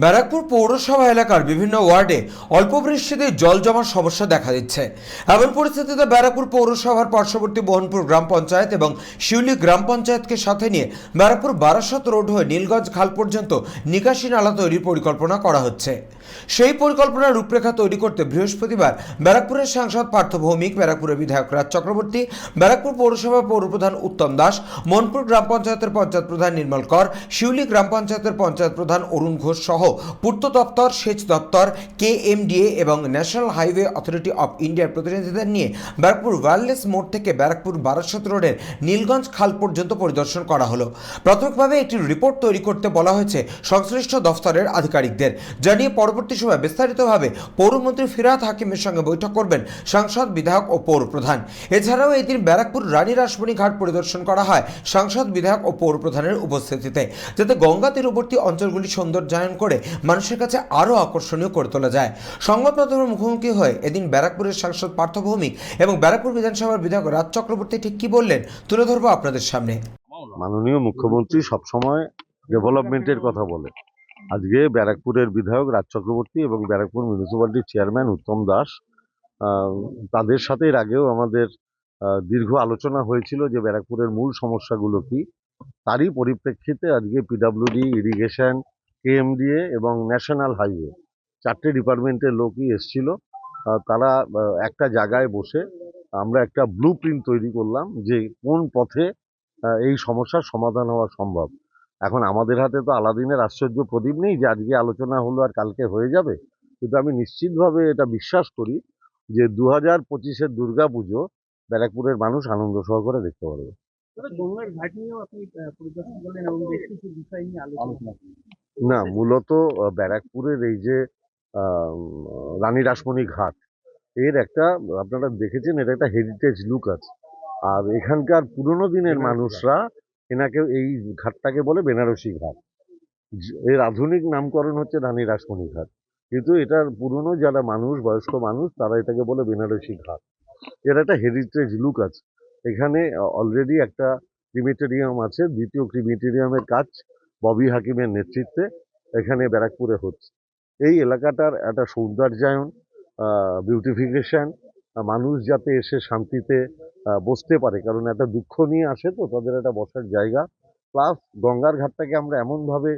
ব্যারাকপুর পৌরসভা এলাকার বিভিন্ন ওয়ার্ডে অল্প বৃষ্টিতে জল জমার সমস্যা দেখা দিচ্ছে। এমন পরিস্থিতিতে ব্যারাকপুর পৌরসভার পার্শ্ববর্তী মোহনপুর গ্রাম পঞ্চায়েত এবং শিউলি গ্রাম পঞ্চায়েতকে সাথে নিয়ে ব্যারাকপুর বারাসত রোড হয়ে নীলগঞ্জ খাল পর্যন্ত নিকাশি নালা তৈরির পরিকল্পনা করা হচ্ছে। সেই পরিকল্পনার রূপরেখা তৈরি করতে বৃহস্পতিবার ব্যারাকপুরের সাংসদ পার্থ ভৌমিক, ব্যারাকপুরের বিধায়ক রাজ চক্রবর্তী, ব্যারাকপুর পৌরসভা পৌরপ্রধান উত্তম দাস, মনপুর গ্রাম পঞ্চায়েতের পঞ্চায়েত প্রধান নির্মল কর, শিউলি গ্রাম পঞ্চায়েতের পঞ্চায়েত প্রধান অরুণ ঘোষ সহ পূর্ত দপ্তর সেচ দপ্তর, কেএমডিএ এবং ন্যাশনাল হাইওয়ে অথরিটি অফ ইন্ডিয়ার প্রতিনিধিদের নিয়ে ব্যারাকপুর ওয়্যারলেস মোড় থেকে ব্যারাকপুর বারাসত রোডের নীলগঞ্জ খাল পর্যন্ত পরিদর্শন করা হলো। প্রাথমিকভাবে একটি রিপোর্ট তৈরি করতে বলা হয়েছে সংশ্লিষ্ট দফতরের আধিকারিকদের। যা নিয়ে পরবর্তী সময় বিস্তারিতভাবে পৌরমন্ত্রী ফিরাদ হাকিমের সঙ্গে বৈঠক করবেন সাংসদ, বিধায়ক ও পৌর প্রধান এছাড়াও এই দিন ব্যারাকপুর রানী রাসমণি ঘাট পরিদর্শন করা হয় সাংসদ, বিধায়ক ও পৌর প্রধানের উপস্থিতিতে, যাতে গঙ্গা তীরবর্তী অঞ্চলগুলি সৌন্দর্যায়ন করে মানুষের কাছে আরও আকর্ষণীয় করে তোলা যায়। সংবাদ মাধ্যমের মুখোমুখি হয়ে এদিন ব্যারাকপুরের সাংসদ পার্থ ভৌমিক এবং ব্যারাকপুর বিধানসভার বিধায়ক রাজ চক্রবর্তী ঠিক কি বললেন তুলে ধরবো আপনাদের সামনে। মাননীয় মুখ্যমন্ত্রী সবসময় ডেভেলপমেন্টের কথা বলে আজকে ব্যারাকপুরের বিধায়ক রাজ চক্রবর্তী এবং ব্যারাকপুর মিউনিসিপ্যালিটির চেয়ারম্যান উত্তম দাস তাদের সাথে এর আগেও আমাদের দীর্ঘ আলোচনা হয়েছিল যে ব্যারাকপুরের মূল সমস্যাগুলো কি। তারই পরিপ্রেক্ষিতে আজকে পিডাব্লিউডি ইরিগেশন কেএমডিএ এবং ন্যাশনাল হাইওয়ে চারটে ডিপার্টমেন্টের লোকই এসছিল। তারা একটা জায়গায় বসে আমরা একটা ব্লু তৈরি করলাম যে কোন পথে এই সমস্যার সমাধান হওয়া সম্ভব। এখন আমাদের হাতে তো আলাদিনের আশ্চর্য প্রদীপ নেই যে আজকে আলোচনা হলো আর কালকে হয়ে যাবে। কিন্তু আমি নিশ্চিতভাবে এটা বিশ্বাস করি যে দু হাজার পঁচিশের দুর্গা পুজো ব্যারাকপুরের মানুষ আনন্দ সহকারে দেখতে পারবে। না মূলত ব্যারাকপুরের এই যে আহ, রানী রাসমণি ঘাট এর একটা আপনারা দেখেছেন এটা একটা হেরিটেজ লুক আছে। আর এখানকার পুরনো দিনের মানুষরা এনাকে এই ঘাটটাকে বলে বেনারসি ঘাট। এর আধুনিক নামকরণ হচ্ছে রানী রাসমণি ঘাট। কিন্তু এটার পুরনো যারা মানুষ, বয়স্ক মানুষ, তারা এটাকে বলে বেনারসি ঘাট। এর একটা হেরিটেজ লুক আছে। এখানে অলরেডি একটা ক্রিমিটেরিয়াম আছে। দ্বিতীয় ক্রিমিটেরিয়ামের কাজ ববি হাকিমের নেতৃত্বে এখানে ব্যারাকপুরে হচ্ছে। এই এলাকাটার একটা সৌন্দর্যায়ন বিউটিফিকেশন মানুষ যাতে এসে শান্তিতে বসতে পারে। কারণ একটা দুঃখ নিয়ে আসে তো তাদের একটা বসার জায়গা। প্লাস গঙ্গার ঘাটটাকে আমরা এমনভাবে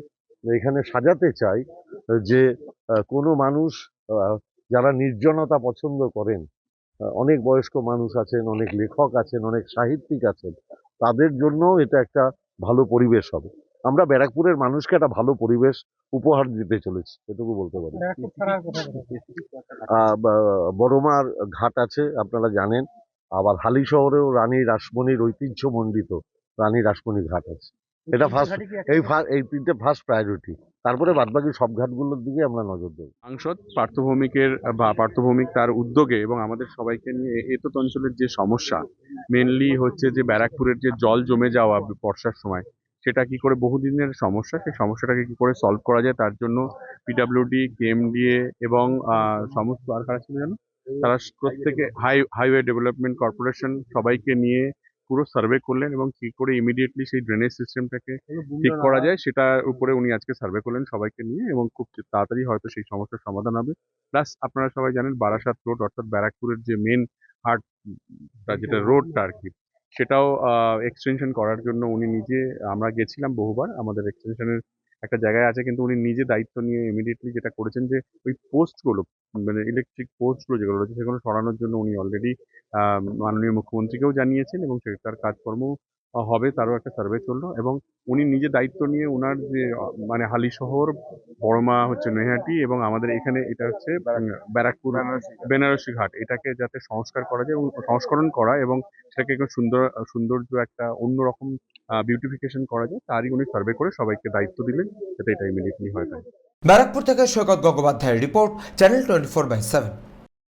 এখানে সাজাতে চাই যে কোনো মানুষ যারা নির্জনতা পছন্দ করেন অনেক বয়স্ক মানুষ আছেন অনেক লেখক আছেন অনেক সাহিত্যিক আছেন তাদের জন্য এটা একটা ভালো পরিবেশ হবে। আমরা ব্যারাকপুরের মানুষকে একটা ভালো পরিবেশ উপহার দিতে চলেছি এটুকু বলতে পারি। বড়মার ঘাট আছে আপনারা জানেন। আবার হালি শহরেও রানী রাসমণির ঐতিহ্যমণ্ডিত রানী রাসমণি ঘাট আছে। এটা ফার্স্ট এই এই তিনটে ফার্স্ট প্রায়োরিটি তারপরে বাদবাকি সব ঘাটগুলোর দিকে আমরা নজর দেবো। সাংসদ পার্থভৌমিকের বা পার্থভৌমিক তার উদ্যোগে এবং আমাদের সবাইকে নিয়ে এতত অঞ্চলের যে সমস্যা মেনলি হচ্ছে যে ব্যারাকপুরের যে জল জমে যাওয়া বর্ষার সময় সেটা কি করে বহুদিনের সমস্যা? সেই সমস্যাটাকে কি করে সলভ করা যায়? তার জন্য পিডাব্লিউডি কেএমডিএ এবং সমস্ত আর কারা ছিল জানো তারা প্রত্যেকে হাই হাইওয়ে ডেভেলপমেন্ট কর্পোরেশন সবাইকে নিয়ে পুরো সার্ভে করলেন এবং কি করে ইমিডিয়েটলি সেই ড্রেনেজ সিস্টেমটাকে ঠিক করা যায় সেটার উপরে উনি আজকে সার্ভে করলেন সবাইকে নিয়ে এবং খুব তাড়াতাড়ি হয়তো সেই সমস্যার সমাধান হবে। প্লাস আপনারা সবাই জানেন বারাসাত রোড অর্থাৎ ব্যারাকপুরের যে মেন হার্ট যেটা রোডটা আর কি সেটাও এক্সটেনশন করার জন্য উনি নিজে আমরা গেছিলাম বহুবার আমাদের এক্সটেনশনের একটা জায়গায় আছে, কিন্তু উনি নিজে দায়িত্ব নিয়ে ইমিডিয়েটলি যেটা করেছেন যে, ওই পোস্টগুলো মানে ইলেকট্রিক পোস্টগুলো যেগুলো রয়েছে, সেগুলো সরানোর জন্য উনি অলরেডি মাননীয় মুখ্যমন্ত্রীকেও জানিয়েছেন এবং সেটার কাজকর্ম হবে তারও একটা সার্ভে চলল এবং উনি নিজে দায়িত্ব নিয়ে ওনার যে মানে হালি শহর বড়মা হচ্ছে নৈহাটি এবং আমাদের এখানে এটা হচ্ছে ব্যারাকপুর বেনারসি ঘাট। এটাকে যাতে সংস্কার করা যায় এবং সংস্করণ করা এবং সেটাকে একটু সুন্দর সৌন্দর্য একটা অন্যরকম বিউটিফিকেশন করা যায় তারই উনি সার্ভে করে সবাইকে দায়িত্ব দিলেন যাতে এটা ইমিডিয়েটলি হয় তাই। ব্যারাকপুর থেকে সৈকত গঙ্গোপাধ্যায়ের report channel twenty four by seven